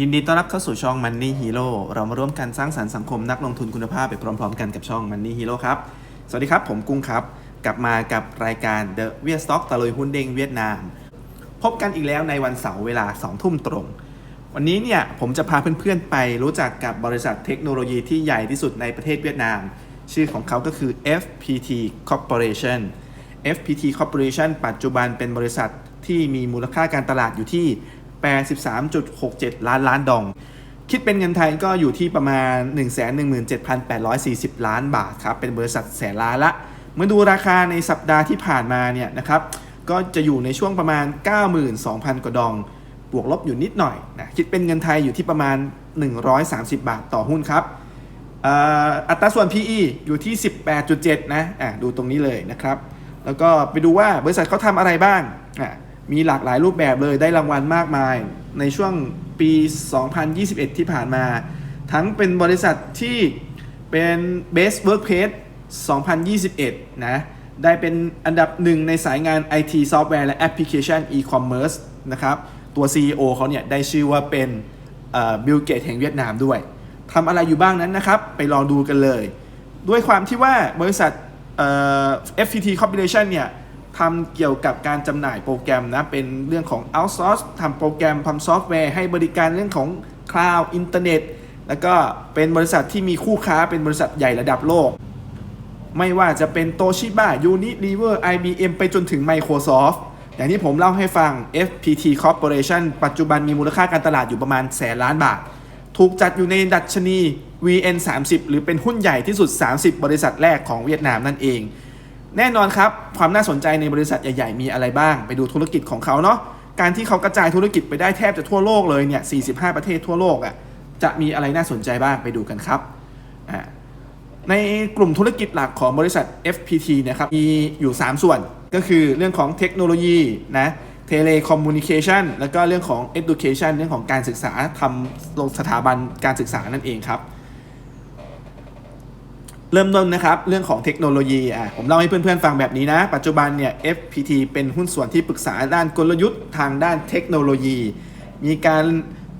ยินดีต้อนรับเข้าสู่ช่อง Money Hero เรามาร่วมกันสร้างสรรค์สังคมนักลงทุนคุณภาพไปพร้อมๆ กันกับช่อง Money Hero ครับ สวัสดีครับผมกุ้งครับ กลับมากับรายการ The Viet Stock ตะลุยหุ้นเด้งเวียดนาม พบกันอีกแล้วในวันเสาร์เวลา 2 ทุ่มตรง วันนี้เนี่ยผมจะพาเพื่อนๆไปรู้จักกับบริษัทเทคโนโลยีที่ใหญ่ที่สุดในประเทศเวียดนาม ชื่อของเขาก็คือ FPT Corporation FPT Corporation ปัจจุบันเป็นบริษัทที่มีมูลค่าการตลาดอยู่ที่ 83.67 ล้านล้านดอง คิดเป็นเงินไทยก็อยู่ที่ประมาณ 117,840 ล้านบาทครับ เป็นบริษัทแสนล้านละ เมื่อดูราคาในสัปดาห์ที่ผ่านมาเนี่ยนะครับ ก็จะอยู่ในช่วงประมาณ 92,000 กว่าดอง บวกลบอยู่นิดหน่อยนะ คิดเป็นเงินไทยอยู่ที่ประมาณ 130 บาทต่อหุ้นครับอัตราส่วน PE อยู่ที่ 18.7 นะ อะ ดูตรงนี้เลยนะครับ แล้วก็ไปดูว่าบริษัทเขาทำอะไรบ้าง อะ มีหลากหลายรูปแบบเลยได้รางวัลมากมาย ในช่วงปี 2021 ที่ผ่านมา ทั้งเป็นบริษัทที่เป็น Best Workplace 2021 นะ ได้เป็นอันดับหนึ่งในสายงาน IT Software และ Application E-commerce นะครับ ตัว CEO เขาเนี่ยได้ชื่อว่าเป็นบิลเกตแห่งเวียดนามด้วยทำอะไรอยู่บ้างนั้นนะครับ ไปลองดูกันเลย ด้วยความที่ว่าบริษัท FPT Corporation เนี่ย ทำเกี่ยวกับการจำหน่ายโปรแกรมนะเป็นเรื่องของ outsource ทำโปรแกรมทำซอฟต์แวร์ให้บริการเรื่องของ cloud อินเทอร์เน็ตแล้วก็เป็นบริษัทที่มีคู่ค้าเป็นบริษัทใหญ่ระดับโลก ไม่ว่าจะเป็นโตชิบ a Unilever IBM ไปจนถึง Microsoft อย่างที่ผมเล่าให้ฟัง FPT Corporation ปัจจุบันมีมูลค่าการตลาดอยู่ประมาณแสนล้านบาท ถูกจัดอยู่ในดัชนี VN 30 หรือเป็นหุ้นใหญ่ที่สุด 30 บริษัทแรกของเวียดนามนั่นเอง แน่นอนครับ ความน่าสนใจในบริษัทใหญ่ๆ มีอะไรบ้าง ไปดูธุรกิจของเขาเนาะการที่เขากระจายธุรกิจไปได้แทบจะทั่วโลกเลยเนี่ย 45 ประเทศทั่วโลกอะ่ะจะมีอะไรน่าสนใจบ้างไปดูกันครับอ่าในกลุ่มธุรกิจหลักของบริษัท FPT นะครับมีอยู่ 3 ส่วนก็คือเรื่องของเทคโนโลยีนะเทเลคอมมูนิเคชันแล้วก็เรื่องของ education เรื่องของการศึกษาทำลงสถาบันการศึกษานั่นเองครับ เริ่มต้นนะครับ เรื่องของเทคโนโลยีอะผมเล่าให้เพื่อนๆฟังแบบนี้นะ ปัจจุบันเนี่ย FPT เป็นหุ้นส่วนที่ปรึกษาด้านกลยุทธ์ทางด้านเทคโนโลยี มีการ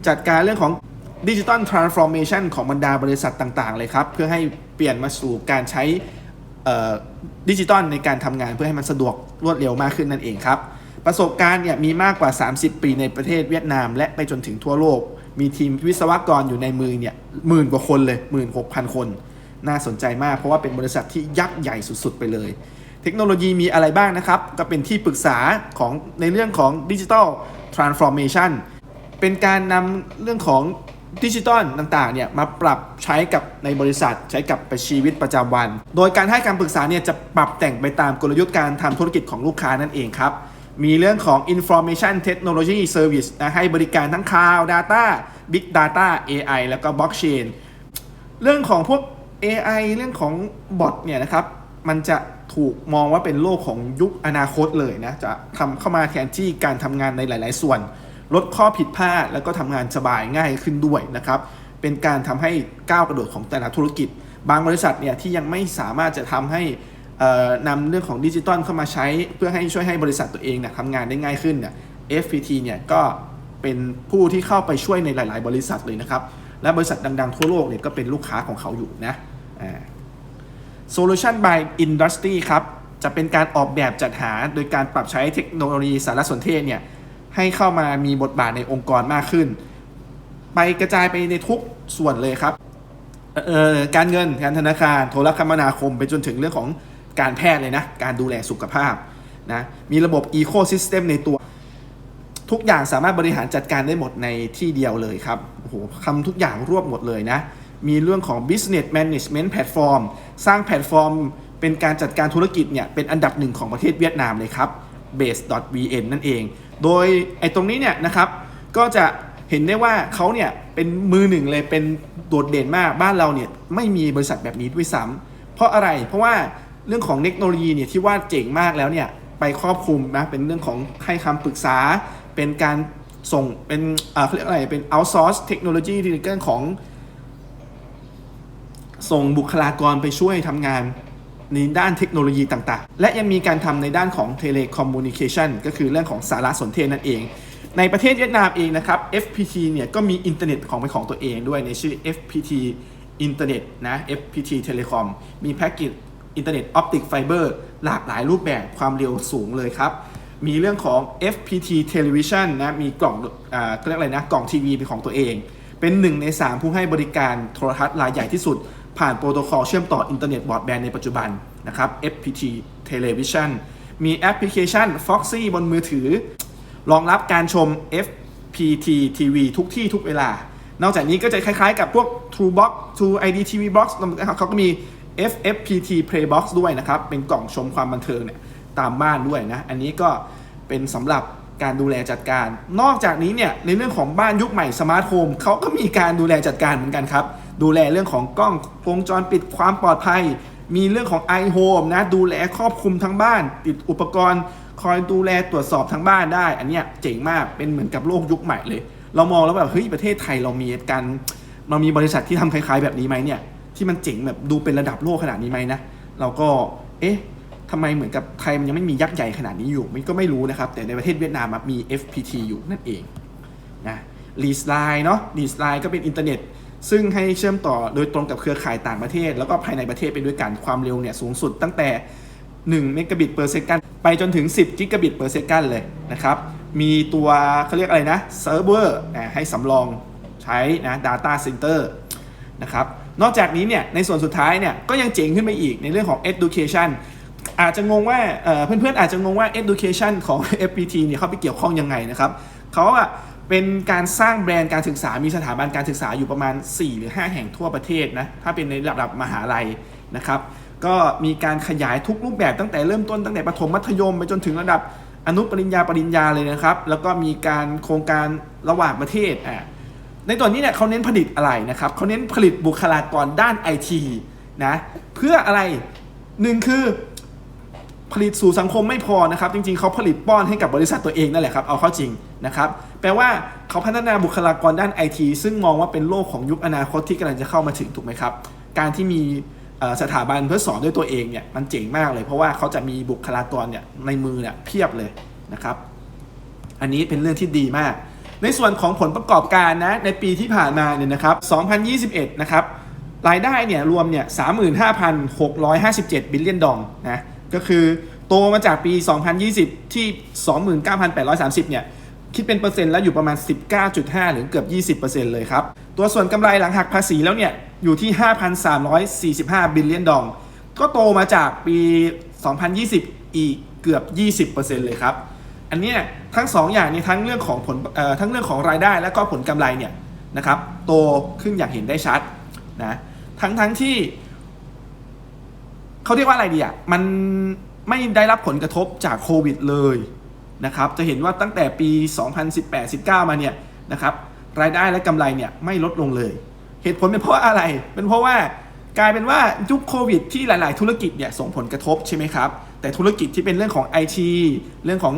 จัดการเรื่องของดิจิตอลทรานส์ฟอร์เมชันของบรรดาบริษัทต่างๆ เลยครับ เพื่อให้เปลี่ยนมาสู่การใช้ดิจิตอลในการทำงานเพื่อให้มันสะดวกรวดเร็วมากขึ้นนั่นเองครับ ประสบการณ์เนี่ยมีมากกว่า 30 ปีในประเทศเวียดนาม และไปจนถึงทั่วโลก มีทีมวิศวกรอยู่ในมือเนี่ยหมื่นกว่าคนเลยหมื่นหกพันคน น่าสนใจมาก เพราะว่าเป็นบริษัทที่ยักษ์ใหญ่สุดๆ ไปเลย เทคโนโลยีมีอะไรบ้างนะครับ ก็เป็นที่ปรึกษาของในเรื่องของดิจิ t a ลทรานส์ฟอร์เมชันเป็นการนำเรื่องของดิจิตอลต่างๆเนี่ยมาปรับใช้กับในบริษัทใช้กับชีวิตประจำวัน โดยการให้การปรึกษาเนี่ยจะปรับแต่งไปตามกลยุทธ์การทำธุรกิจของลูกค้านั่นเองครับ มีเรื่องของ information technology service นะให้บริการทั้ง cloud data big data AI แล้วก็ blockchain เรื่องของพวก AI เรื่องของบอทเนี่ยนะครับ มันจะถูกมองว่าเป็นโลกของยุคอนาคตเลยนะ จะทำเข้ามาแทนที่การทำงานในหลาย ๆ ส่วน ลดข้อผิดพลาดแล้วก็ทำงานสบายง่ายขึ้นด้วยนะครับ เป็นการทำให้ก้าวกระโดดของแต่ละธุรกิจ บางบริษัทเนี่ยที่ยังไม่สามารถจะทำให้นำเรื่องของดิจิตอลเข้ามาใช้ เพื่อให้ช่วยให้บริษัทตัวเองเนี่ยทำงานได้ง่ายขึ้นเนี่ย FPT เนี่ยก็เป็นผู้ที่เข้าไปช่วยในหลาย ๆ บริษัทเลยนะครับ และบริษัทดัง ๆ ทั่วโลกเนี่ยก็เป็นลูกค้าของเขาอยู่นะ Solution by Industry ครับ จะเป็นการออกแบบจัดหาโดยการปรับใช้เทคโนโลยีสารสนเทศเนี่ยให้เข้ามามีบทบาทในองค์กรมากขึ้น ไปกระจายไปในทุกส่วนเลยครับการเงินการธนาคาร โทรคมนาคม ไปจนถึงเรื่องของการแพทย์เลยนะ การดูแลสุขภาพนะมีระบบ Ecosystem ในตัว ทุกอย่างสามารถบริหารจัดการได้หมดในที่เดียวเลยครับโอ้โหทำทุกอย่างรวบหมดเลยนะ มีเรื่องของ business management platform สร้างแพลตฟอร์ม เป็นการจัดการธุรกิจเนี่ยเป็นอันดับหนึ่งของประเทศเวียดนามเลยครับ base.vn นั่นเอง โดยไอ้ตรงนี้เนี่ยนะครับก็จะเห็นได้ว่าเขาเนี่ยเป็นมือหนึ่งเลยเป็นโดดเด่นมากบ้านเราเนี่ยไม่มีบริษัทแบบนี้ด้วยซ้ำเพราะอะไรเพราะว่าเรื่องของเทคโนโลยีเนี่ยที่ว่าเจ๋งมากแล้วเนี่ยไปครอบคลุมนะเป็นเรื่องของให้คำปรึกษา เป็นการส่งเป็นอ่าเรียกอะไรเป็น outsource เทคโนโลยีในเรื่องของ ส่งบุคลากรไปช่วยทำงานในด้านเทคโนโลยีต่างๆ และยังมีการทำในด้านของเทเลคอมมูนิเคชันก็คือเรื่องของสารสนเทศนั่นเอง ในประเทศเวียดนามเองนะครับ FPT เนี่ยก็มีอินเทอร์เน็ตของเป็นของตัวเองด้วยในชื่อ FPT อินเทอร์เน็ตนะ FPT Telecom มีแพ็กเกจอินเทอร์เน็ตออปติกไฟเบอร์หลากหลายรูปแบบความเร็วสูงเลยครับ มีเรื่องของ FPT Television นะ มีกล่องอ่าเรียกอะไรนะ กล่องทีวีเป็นของตัวเอง เป็นหนึ่งใน 3 ผู้ให้บริการโทรทัศน์รายใหญ่ที่สุด ผ่านโปรโตคอลเชื่อมต่ออินเทอร์เน็ตบอรอดแบนในปัจจุบันนะครับ FPT Television มีแอปพลิเคชัน Foxy บนมือถือ รองรับการชม FPT TV ทุกที่ทุกเวลา นอกจากนี้ก็จะคล้ายๆกับพวก TrueBox True ID TV Box นะครับเขาก็มี FFPT Playbox ด้วยนะครับ เป็นกล่องชมความบันเทิงเนี่ยตามบ้านด้วยนะ อันนี้ก็เป็นสำหรับการดูแลจัดการ นอกจากนี้เนี่ยในเรื่องของบ้านยุคใหม่สมาร์ทโฮมเขาก็มีการดูแลจัดการเหมือนกันครับดูแลเรื่องของกล้องวงจรปิดความปลอดภัย มีเรื่องของ iHome นะดูแลครอบคลุมทั้งบ้าน ติดอุปกรณ์ คอยดูแลตรวจสอบทั้งบ้านได้ อันเนี้ยเจ๋งมากเป็นเหมือนกับโลกยุคใหม่เลย เรามองแล้วแบบเฮ้ยประเทศไทยเรามีการเรามีบริษัทที่ทำคล้าย ๆ แบบนี้ไหมเนี่ยที่มันเจ๋งแบบดูเป็นระดับโลกขนาดนี้ไหมนะเราก็เอ๊ะทำไมเหมือนกับไทยมันยังไม่มียักษ์ใหญ่ขนาดนี้อยู่มันก็ไม่รู้นะครับ แต่ในประเทศเวียดนามมี FPT อยู่นั่นเองนะลีสไลน์เนาะลีสไลน์ก็เป็นอินเทอร์เน็ต ซึ่งให้เชื่อมต่อโดยตรงกับเครือข่ายต่างประเทศ แล้วก็ภายในประเทศไปด้วยกันความเร็วเนี่ยสูงสุดตั้งแต่ 1 เมกะบิต per second ไปจนถึง 10 กิกะบิต per second เลยนะครับ มีตัวเขาเรียกอะไรนะเซิร์ฟเวอร์ให้สำรองใช้นะ data center นะครับนอกจากนี้เนี่ยในส่วนสุดท้ายเนี่ยก็ยังเจ๋งขึ้นไปอีกในเรื่องของ education อาจจะงงว่าเอ่อเพื่อนๆอาจจะงงว่า education ของ FPT เนี่ยเขาไปเกี่ยวข้องยังไงนะครับเขาอะ เป็นการสร้างแบรนด์การศึกษา มีสถาบันการศึกษาอยู่ประมาณ 4 หรือ 5 แห่งทั่วประเทศนะ ถ้าเป็นในระดับมหาลัยนะครับ ก็มีการขยายทุกรูปแบบตั้งแต่เริ่มต้นตั้งแต่ประถมมัธยมไปจนถึงระดับอนุปริญญาปริญญาเลยนะครับ แล้วก็มีการโครงการระหว่างประเทศอ่าในตัวนี้เนี่ยเขาเน้นผลิตอะไรนะครับเขาเน้นผลิตบุคลากรด้านไอทีนะ เพื่ออะไรหนึ่งคือ ผลิตสู่สังคมไม่พอนะครับ จริงๆ เขาผลิตป้อนให้กับบริษัทตัวเองนั่นแหละครับ เอาเข้าจริงนะครับ แปลว่าเขาพัฒนาบุคลากรด้านไอทีซึ่งมองว่าเป็นโลกของยุคอนาคตที่กำลังจะเข้ามาถึงถูกไหมครับ การที่มีสถาบันเพื่อสอนด้วยตัวเองเนี่ยมันเจ๋งมากเลย เพราะว่าเขาจะมีบุคลากรเนี่ยในมือเนี่ยเพียบเลยนะครับ อันนี้เป็นเรื่องที่ดีมาก ในส่วนของผลประกอบการนะในปีที่ผ่านมาเนี่ยนะครับ 2021 นะครับรายได้เนี่ยรวมเนี่ย35,657 บิลเลียนดองนะ ก็คือโตมาจากปี 2020 ที่ 29,830 เนี่ย คิดเป็นเปอร์เซ็นต์แล้วอยู่ประมาณ 19.5 หรือเกือบ 20%เลยครับ ตัวส่วนกำไรหลังหักภาษีแล้วเนี่ย อยู่ที่ 5,345 บิลเลียนดอง ก็โตมาจากปี 2020 อีกเกือบ 20%เลยครับ อันเนี้ยทั้งสองอย่างนี้ทั้งเรื่องของผลทั้งเรื่องของรายได้และก็ผลกำไรเนี่ยนะครับ โตขึ้นอย่างเห็นได้ชัดนะ ทั้งทั้งที่ เขาเรียกว่าอะไรดีอะมันไม่ได้รับผลกระทบจากโควิดเลยนะครับ จะเห็นว่าตั้งแต่ปี 2018-19 มาเนี่ยนะครับรายได้และกำไรเนี่ยไม่ลดลงเลย เหตุผลเป็นเพราะอะไร เป็นเพราะว่ากลายเป็นว่ายุคโควิดที่หลาย ๆ ธุรกิจเนี่ยส่งผลกระทบใช่ไหมครับ แต่ธุรกิจที่เป็นเรื่องของ IT เรื่องของ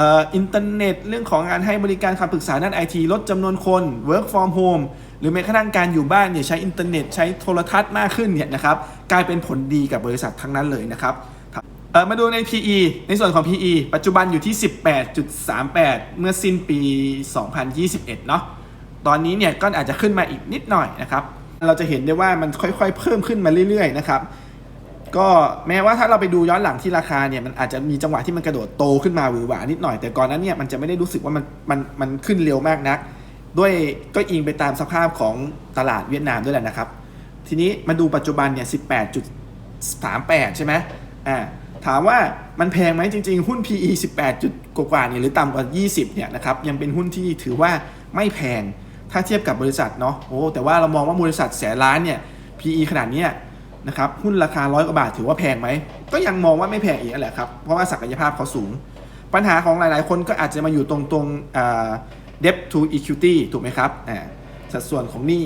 อินเทอร์เน็ต เรื่องของการให้บริการคำปรึกษาด้านไอทีลดจำนวนคน work from home หรือแม้กระทั่งการอยู่บ้านเนี่ยใช้อินเทอร์เน็ตใช้โทรทัศน์มากขึ้นเนี่ยนะครับกลายเป็นผลดีกับบริษัททั้งนั้นเลยนะครับมาดูใน PE ในส่วนของ PE ปัจจุบันอยู่ที่ 18.38 เมื่อสิ้นปี 2021 เนาะตอนนี้เนี่ยก็อาจจะขึ้นมาอีกนิดหน่อยนะครับเราจะเห็นได้ว่ามันค่อยๆ เพิ่มขึ้นมาเรื่อยๆนะครับก็แม้ว่าถ้าเราไปดูย้อนหลังที่ราคาเนี่ยมันอาจจะมีจังหวะที่มันกระโดดโตขึ้นมาหวือหวานิดหน่อย แต่ก่อนนั้นเนี่ยมันจะไม่ได้รู้สึกว่ามันมันมันขึ้นเร็วมากนัก ด้วยก็อิงไปตามสภาพของตลาดเวียดนามด้วยแหละนะครับ ทีนี้มาดูปัจจุบันเนี่ย 18.38 ใช่ไหมอ่าถามว่ามันแพงไหมจริง ๆ หุ้น PE 18 จุดกว่าเนี่ยหรือต่ำกว่า 20 เนี่ยนะครับยังเป็นหุ้นที่ถือว่าไม่แพงถ้าเทียบกับบริษัทเนาะโอ้แต่ว่าเรามองว่าบริษัทแสนล้านเนี่ย PE ขนาดนี้นะครับหุ้นราคาร้อยกว่าบาทถือว่าแพงไหม ก็ยังมองว่าไม่แพงอีกแหละครับ เพราะว่าศักยภาพเขาสูง ปัญหาของหลายๆ คนก็อาจจะมาอยู่ตรงตรงอ่า debt to equity ถูกไหมครับอ่าสัดส่วนของหนี้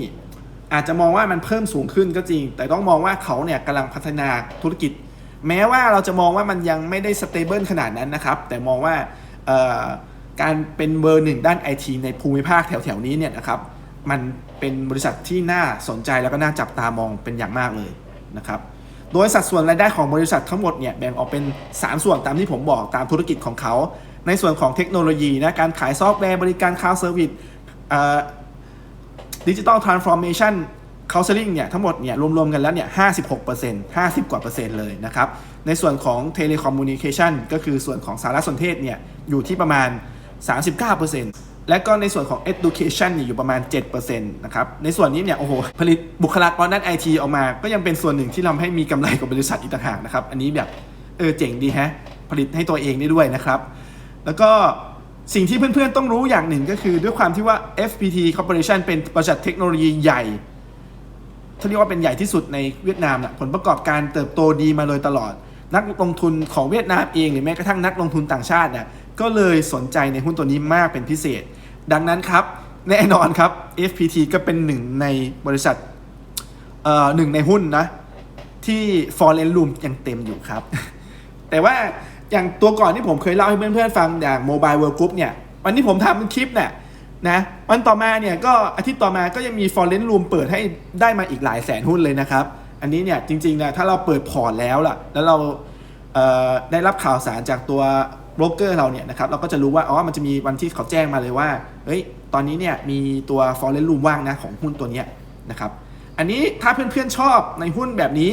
อาจจะมองว่ามันเพิ่มสูงขึ้นก็จริง แต่ต้องมองว่าเขาเนี่ยกำลังพัฒนาธุรกิจ แม้ว่าเราจะมองว่ามันยังไม่ได้สเตเบิลขนาดนั้นนะครับ แต่มองว่าการเป็นเบอร์หนึ่งด้านไอทีในภูมิภาคแถวๆนี้เนี่ยนะครับมันเป็นบริษัทที่น่าสนใจแล้วก็น่าจับตามองเป็นอย่างมากเลยนะครับ โดยสัดส่วนรายได้ของบริษัททั้งหมดเนี่ยแบ่งออกเป็น 3 ส่วนตามที่ผมบอกตามธุรกิจของเขา ในส่วนของเทคโนโลยีนะการขายซอฟต์แวร์บริการคลาวด์เซอร์วิสดิจิ t a ลทรานส์ฟอร์เมชันคา u เซลิงเนี่ยทั้งหมดเนี่ยรวมๆกันแล้วเนี่ย56% 50 กว่าเปอร์เซ็นต์เลยนะครับ ในส่วนของเทเลคอมมูนิเคชันก็คือส่วนของสารสนเทศเนี่ยอยู่ที่ประมาณ 39%และก็ในส่วนของ Education เนี่ยอยู่ประมาณ7%นะครับ ในส่วนนี้เนี่ยโอ้โห ผลิตบุคลากรด้านไอทีออกมา ก็ยังเป็นส่วนหนึ่งที่ทำให้มีกำไรกับบริษัทอีกต่างหากนะครับ อันนี้แบบ เออเจ๋งดีฮะ ผลิตให้ตัวเองได้ด้วยนะครับ แล้วก็สิ่งที่เพื่อนๆต้องรู้อย่างหนึ่งก็คือด้วยความที่ว่า FPT Corporation เป็นบริษัทเทคโนโลยีใหญ่เขาเรียกว่าเป็นใหญ่ที่สุดในเวียดนามนะผลประกอบการเติบโตดีมาเลยตลอด นักลงทุนของเวียดนามเองหรือแม้กระทั่งนักลงทุนต่างชาตินี่ยก็เลยสนใจในหุ้นตัวนี้มากเป็นพิเศษ ดังนั้นครับแน่นอนครับ FPT ก็เป็นหนึ่งในบริษัทเอ่อหนึ่งในหุ้นนะที่ Foreign Room ยังเต็มอยู่ครับ แต่ว่า อย่างตัวก่อนที่ผมเคยเล่าให้เพื่อนๆฟังอย่าง Mobile World Group เนี่ยวันที่ผมทำเป็นคลิปเนี่ยนะวันต่อมาเนี่ยก็อาทิตย์ต่อมาก็ยังมี Foreign Room เปิดให้ได้มาอีกหลายแสนหุ้นเลยนะครับ อันนี้เนี่ยจริงๆนะถ้าเราเปิดพอร์ตแล้วล่ะ แล้วเราเได้รับข่าวสารจากตัวโบรกเกอร์เราเนี่ยนะครับเราก็จะรู้ว่าอ๋อมันจะมีวันที่เขาแจ้งมาเลยว่าเฮ้ยตอนนี้เนี่ยมีตัว Foreign Room ว่างนะของหุ้นตัวเนี้ยนะครับอันนี้ถ้าเพื่อนๆชอบในหุ้นแบบนี้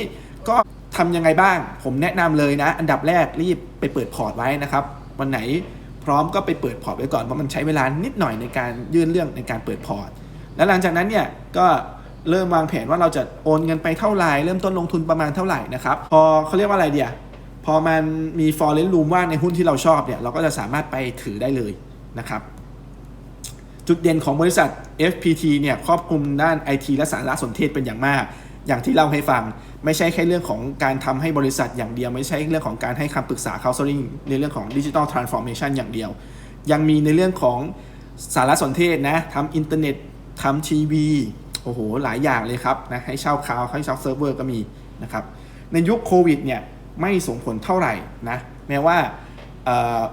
ทำยังไงบ้าง ผมแนะนำเลยนะ อันดับแรกรีบไปเปิดพอร์ตไว้นะครับ วันไหนพร้อมก็ไปเปิดพอร์ตไว้ก่อนเพราะมันใช้เวลานิดหน่อยในการยื่นเรื่องในการเปิดพอร์ต แล้วหลังจากนั้นเนี่ยก็เริ่มวางแผนว่าเราจะโอนเงินไปเท่าไหร่เริ่มต้นลงทุนประมาณเท่าไหร่นะครับพอเขาเรียกว่าอะไรเดียพอมันมี foreign room ว่างในหุ้นที่เราชอบเนี่ยเราก็จะสามารถไปถือได้เลยนะครับ จุดเด่นของบริษัท FPT เนี่ยครอบคลุมด้าน IT และสารสนเทศเป็นอย่างมาก อย่างที่เล่าให้ฟัง ไม่ใช่แค่เรื่องของการทำให้บริษัทอย่างเดียว ไม่ใช่เรื่องของการให้คำปรึกษา counseling ในเรื่องของ digital transformation อย่างเดียว ยังมีในเรื่องของสารสนเทศนะทำอินเทอร์เน็ตทำทีวีโอ้โหหลายอย่างเลยครับนะให้เช่าคลาวให้เช่าเซิร์ฟเวอร์ก็มีนะครับในยุคโควิดเนี่ยไม่ส่งผลเท่าไหร่นะแม้ว่า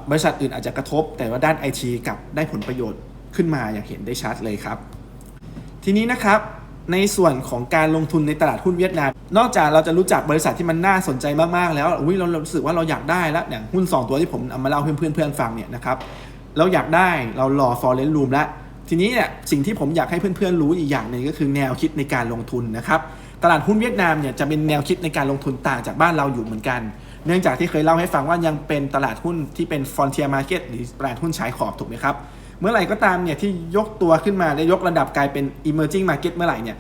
บริษัทอื่นอาจจะกระทบ แต่ว่าด้าน IT กลับได้ผลประโยชน์ขึ้นมาอย่างเห็นได้ชัดเลยครับ ทีนี้นะครับ ในส่วนของการลงทุนในตลาดหุ้นเวียดนาม นอกจากเราจะรู้จักบริษัทที่มันน่าสนใจมากๆแล้วอุ้ยเรารู้สึกว่าเราอยากได้แล้วอย่างหุ้น 2 ตัวที่ผมเอามาเล่าเพื่อนๆฟังเนี่ยนะครับเราอยากได้เรารอ foreign room แล้วทีนี้เนี่ยสิ่งที่ผมอยากให้เพื่อนๆรู้อีกอย่างหนึ่งก็คือแนวคิดในการลงทุนนะครับตลาดหุ้นเวียดนามเนี่ยจะเป็นแนวคิดในการลงทุนต่างจากบ้านเราอยู่เหมือนกัน เนื่องจากที่เคยเล่าให้ฟังว่ายังเป็นตลาดหุ้นที่เป็น frontier market หรือตลาดหุ้นชายขอบถูกไหมครับ เมื่อไหร่ก็ตามเนี่ยที่ยกตัวขึ้นมาและยกระดับกลายเป็น emerging market เมื่อไหร่เนี่ย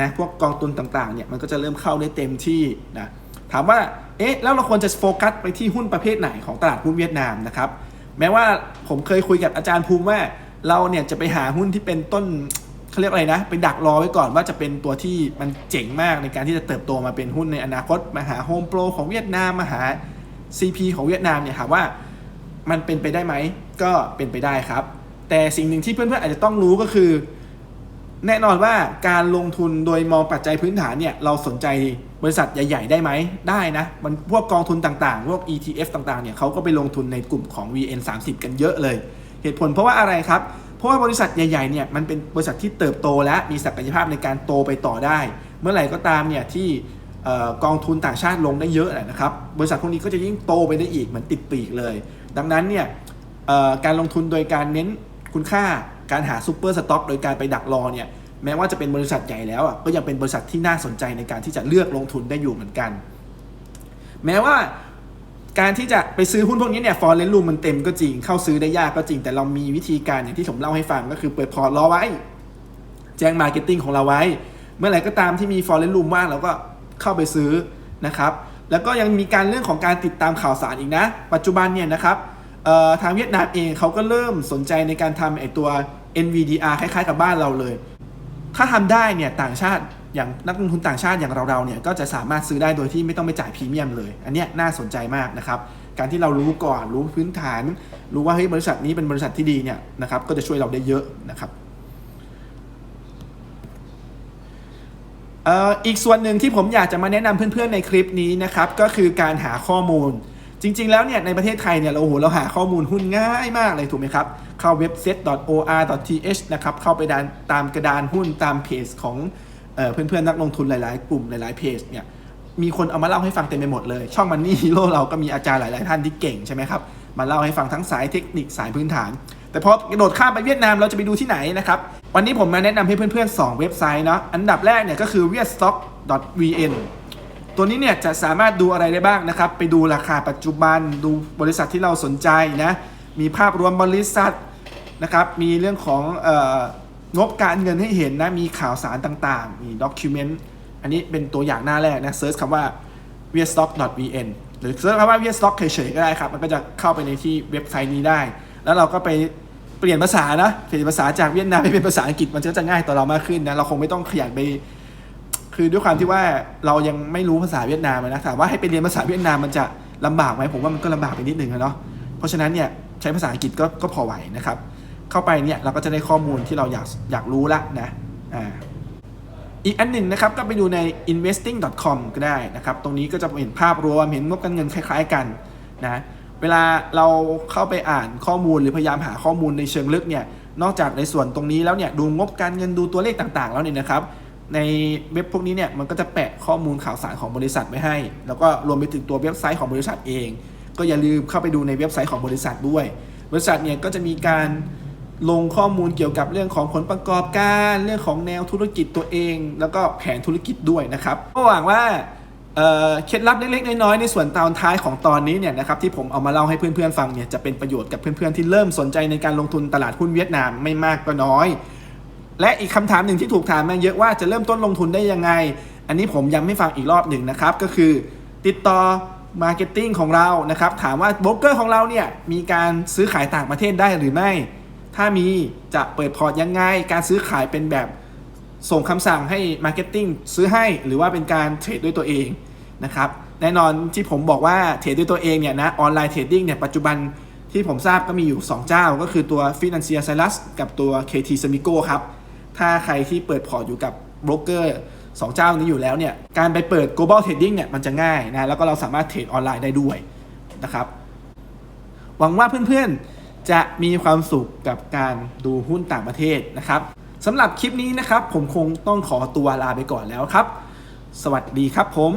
นะพวกกองทุนต่างๆเนี่ยมันก็จะเริ่มเข้าได้เต็มที่นะถามว่าเอ๊ะแล้วเราควรจะโฟกัสไปที่หุ้นประเภทไหนของตลาดหุ้นเวียดนามนะครับแม้ว่าผมเคยคุยกับอาจารย์ภูมิว่าเราเนี่ยจะไปหาหุ้นที่เป็นต้นเขาเรียกอะไรนะไปดักรอไว้ก่อนว่าจะเป็นตัวที่มันเจ๋งมากในการที่จะเติบโตมาเป็นหุ้นในอนาคตมาหาโฮมโปรของเวียดนามมาหา CP ของเวียดนามเนี่ยถามว่ามันเป็นไปได้ไหมก็เป็นไปได้ครับ แต่สิ่งหนึ่งที่เพื่อนๆอาจจะต้องรู้ก็คือ แน่นอนว่าการลงทุนโดยมองปัจจัยพื้นฐานเนี่ยเราสนใจบริษัทใหญ่ ๆ ได้ไหมได้นะมันพวกกองทุนต่างๆ พวก ETF ต่างๆเนี่ยเขาก็ไปลงทุนในกลุ่มของ VN 30กันเยอะเลย เหตุผลเพราะว่าอะไรครับ เพราะว่าบริษัทใหญ่ๆเนี่ยมันเป็นบริษัทที่เติบโตและมีศักยภาพในการโตไปต่อได้ เมื่อไหร่ก็ตามเนี่ยที่กองทุนต่างชาติลงได้เยอะนะครับบริษัทพวกนี้ก็จะยิ่งโตไปได้อีกเหมือนติดปีกเลย ดังนั้นเนี่ยการลงทุนโดยการเน้น คุณค่าการหาซูเปอร์สต็อกโดยการไปดักรอเนี่ยแม้ว่าจะเป็นบริษัทใหญ่แล้วอะก็ยังเป็นบริษัทที่น่าสนใจในการที่จะเลือกลงทุนได้อยู่เหมือนกัน แม้ว่าการที่จะไปซื้อหุ้นพวกนี้เนี่ยฟอร์เรนลูมมันเต็มก็จริงเข้าซื้อได้ยากก็จริง แต่เรามีวิธีการอย่างที่ผมเล่าให้ฟังก็คือเปิดพอร์ตรอไว้ แจ้งมาร์เก็ตติ้งของเราไว้ เมื่อไหร่ก็ตามที่มีฟอร์เรนลูมว่างเราก็เข้าไปซื้อนะครับ แล้วก็ยังมีการเรื่องของการติดตามข่าวสารอีกนะ ปัจจุบันเนี่ยนะครับ ทางเวียดนามเองเขาก็เริ่มสนใจในการทำไอตัว NVDR คล้ายๆ กับบ้านเราเลย ถ้าทำได้เนี่ยต่างชาติอย่างนักลงทุนต่างชาติอย่างเราๆเนี่ยก็จะสามารถซื้อได้โดยที่ไม่ต้องไปจ่ายพรีเมียมเลย อันนี้น่าสนใจมากนะครับ การที่เรารู้ก่อนรู้พื้นฐาน รู้ว่าเฮ้ยบริษัทนี้เป็นบริษัทที่ดีเนี่ยนะครับก็จะช่วยเราได้เยอะนะครับอีกส่วนหนึ่งที่ผมอยากจะมาแนะนำเพื่อนๆในคลิปนี้นะครับก็คือการหาข้อมูล จริง ๆ แล้วเนี่ยในประเทศไทยเนี่ยเราโอ้โหเราหาข้อมูลหุ้นง่ายมากเลยถูกไหมครับ เข้าเว็บ set.or.th นะครับ เข้าไปดานตามกระดานหุ้นตามเพจของเออเพื่อนๆนักลงทุนหลาย ๆ กลุ่มหลาย ๆ เพจเนี่ยมีคนเอามาเล่าให้ฟังเต็มไปหมดเลย ช่องมันนี่ฮีโร่เราก็มีอาจารย์หลาย ๆ ท่านที่เก่งใช่ไหมครับมาเล่าให้ฟังทั้งสายเทคนิคสายพื้นฐาน แต่พอกระโดดข้ามไปเวียดนามเราจะไปดูที่ไหนนะครับ วันนี้ผมมาแนะนำให้เพื่อนๆ 2 เว็บไซต์เนาะอันดับแรกเนี่ยก็คือ vietstock.vn ตัวนี้เนี่ยจะสามารถดูอะไรได้บ้างนะครับ ไปดูราคาปัจจุบันดูบริษัทที่เราสนใจนะ มีภาพรวมบริษัทนะครับ มีเรื่องของอองบการเงินให้เห็นนะ มีข่าวสารต่างๆ มีด็อกิวเมนต์ อันนี้เป็นตัวอย่างหน้าแรกนะเซิร์ชคำว่า v s t o c k v n หรือเซิร์ชคำว่า v s t o c k เฉยๆก็ได้ครับ มันก็จะเข้าไปในที่เว็บไซต์นี้ได้ แล้วเราก็ไปเปลี่ยนภาษานะ เปลี่ยนภาษาจากเวียดนามไปเป็นภาษาอังกฤษมันก็จะง่ายต่อเรามากขึ้นนะ เราคงไม่ต้องขยันไป คือด้วยความที่ว่าเรายังไม่รู้ภาษาเวียดนามนะถามว่าให้ไปเรียนภาษาเวียดนามมันจะลำบากไหมผมว่ามันก็ลำบากไปนิดนึงอะเนาะเพราะฉะนั้นเนี่ยใช้ภาษาอังกฤษก็ก็พอไหวนะครับ เข้าไปเนี่ยเราก็จะได้ข้อมูลที่เราอยากอยากรู้ละนะอ่าอีกอันหนึ่งนะครับก็ไปดูใน investing.com ก็ได้นะครับ ตรงนี้ก็จะเห็นภาพรวมเห็นงบการเงินคล้าย ๆกันนะเวลาเราเข้าไปอ่านข้อมูลหรือพยายามหาข้อมูลในเชิงลึกเนี่ยนอกจากในส่วนตรงนี้แล้วเนี่ยดูงบการเงินดูตัวเลขต่างๆ แล้วเนี่ยนะครับ ในเว็บพวกนี้เนี่ยมันก็จะแปะข้อมูลข่าวสารของบริษัทไว้ให้ แล้วก็รวมไปถึงตัวเว็บไซต์ของบริษัทเอง ก็อย่าลืมเข้าไปดูในเว็บไซต์ของบริษัทด้วย บริษัทเนี่ยก็จะมีการลงข้อมูลเกี่ยวกับเรื่องของผลประกอบการ เรื่องของแนวธุรกิจตัวเอง แล้วก็แผนธุรกิจด้วยนะครับก็หวังว่าเคล็ดลับเล็กๆน้อยๆในส่วนตอนท้ายของตอนนี้เนี่ยนะครับที่ผมเอามาเล่าให้เพื่อนๆฟังเนี่ยจะเป็นประโยชน์กับเพื่อนๆที่เริ่มสนใจในการลงทุนตลาดหุ้นเวียดนามไม่มากก็น้อย และอีกคำถามหนึ่งที่ถูกถามมาเยอะว่าจะเริ่มต้นลงทุนได้ยังไง อันนี้ผมย้ำให้ฟังอีกรอบหนึ่งนะครับ ก็คือติดต่อมาร์เก็ตติ้งของเรานะครับ ถามว่าโบรกเกอร์ของเราเนี่ยมีการซื้อขายต่างประเทศได้หรือไม่ ถ้ามีจะเปิดพอร์ตยังไง การซื้อขายเป็นแบบส่งคำสั่งให้มาร์เก็ตติ้งซื้อให้หรือว่าเป็นการเทรดด้วยตัวเองนะครับแน่นอนที่ผมบอกว่าเทรดด้วยตัวเองเนี่ยนะออนไลน์เทรดดิ้งเนี่ยปัจจุบันที่ผมทราบก็มีอยู่ 2 เจ้า ก็คือตัว Financial s i l u s กับตัว KT Semico ครับ ถ้าใครที่เปิดพอร์ตอยู่กับโบรกเกอร์สองเจ้านี้อยู่แล้วเนี่ย การไปเปิด global trading เนี่ยมันจะง่ายนะ แล้วก็เราสามารถเทรดออนไลน์ได้ด้วยนะครับ หวังว่าเพื่อนๆ จะมีความสุขกับการดูหุ้นต่างประเทศนะครับสำหรับคลิปนี้นะครับ ผมคงต้องขอตัวลาไปก่อนแล้วครับ สวัสดีครับผม